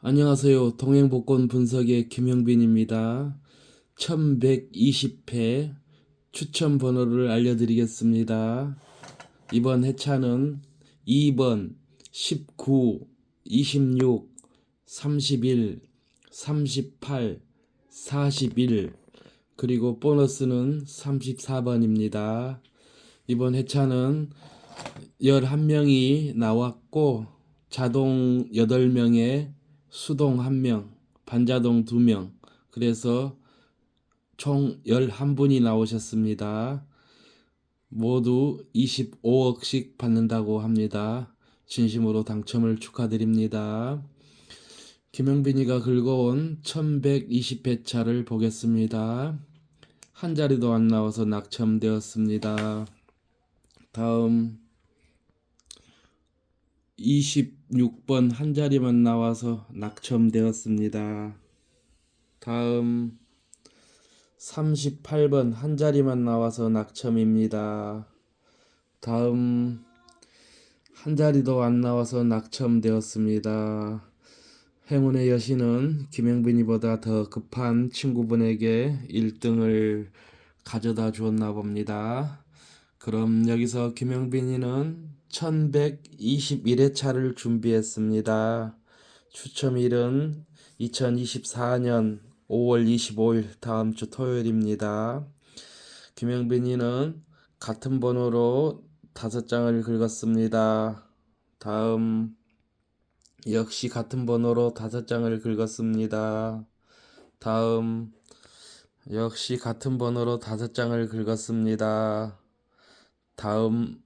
안녕하세요. 동행복권 분석의 김영빈입니다. 1120회 추천 번호를 알려드리겠습니다. 이번 회차는 2번, 19, 26, 31, 38, 41, 그리고 보너스는 34번입니다. 이번 회차는 11명이 나왔고, 자동 8명에 수동 1명, 반자동 2명, 그래서 총 11분이 나오셨습니다. 모두 25억씩 받는다고 합니다. 진심으로 당첨을 축하드립니다. 김영빈이가 긁어온 1120회차를 보겠습니다. 한 자리도 안 나와서 낙첨되었습니다. 다음 26번 한 자리만 나와서 낙첨되었습니다. 다음 38번 한 자리만 나와서 낙첨입니다. 다음 한 자리도 안 나와서 낙첨되었습니다. 행운의 여신은 김영빈이보다 더 급한 친구분에게 1등을 가져다 주었나 봅니다. 그럼 여기서 김영빈이는 1121회차를 준비했습니다. 추첨일은 2024년 5월 25일 다음 주 토요일입니다. 김영빈이는 같은 번호로 다섯 장을 긁었습니다. 다음 역시 같은 번호로 다섯 장을 긁었습니다. 다음 역시 같은 번호로 다섯 장을 긁었습니다. 다음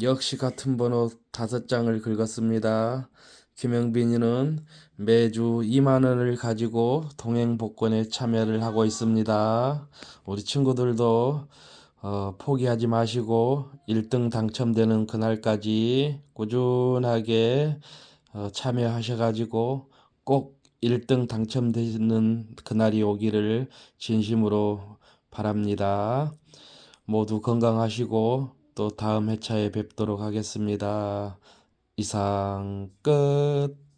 역시 같은 번호 다섯 장을 긁었습니다. 김영빈이는 매주 2만 원을 가지고 동행 복권에 참여를 하고 있습니다. 우리 친구들도 어, 포기하지 마시고 1등 당첨되는 그날까지 꾸준하게 어, 참여하셔가지고 꼭 1등 당첨되는 그날이 오기를 진심으로 바랍니다. 모두 건강하시고 또 다음 회차에 뵙도록 하겠습니다. 이상 끝.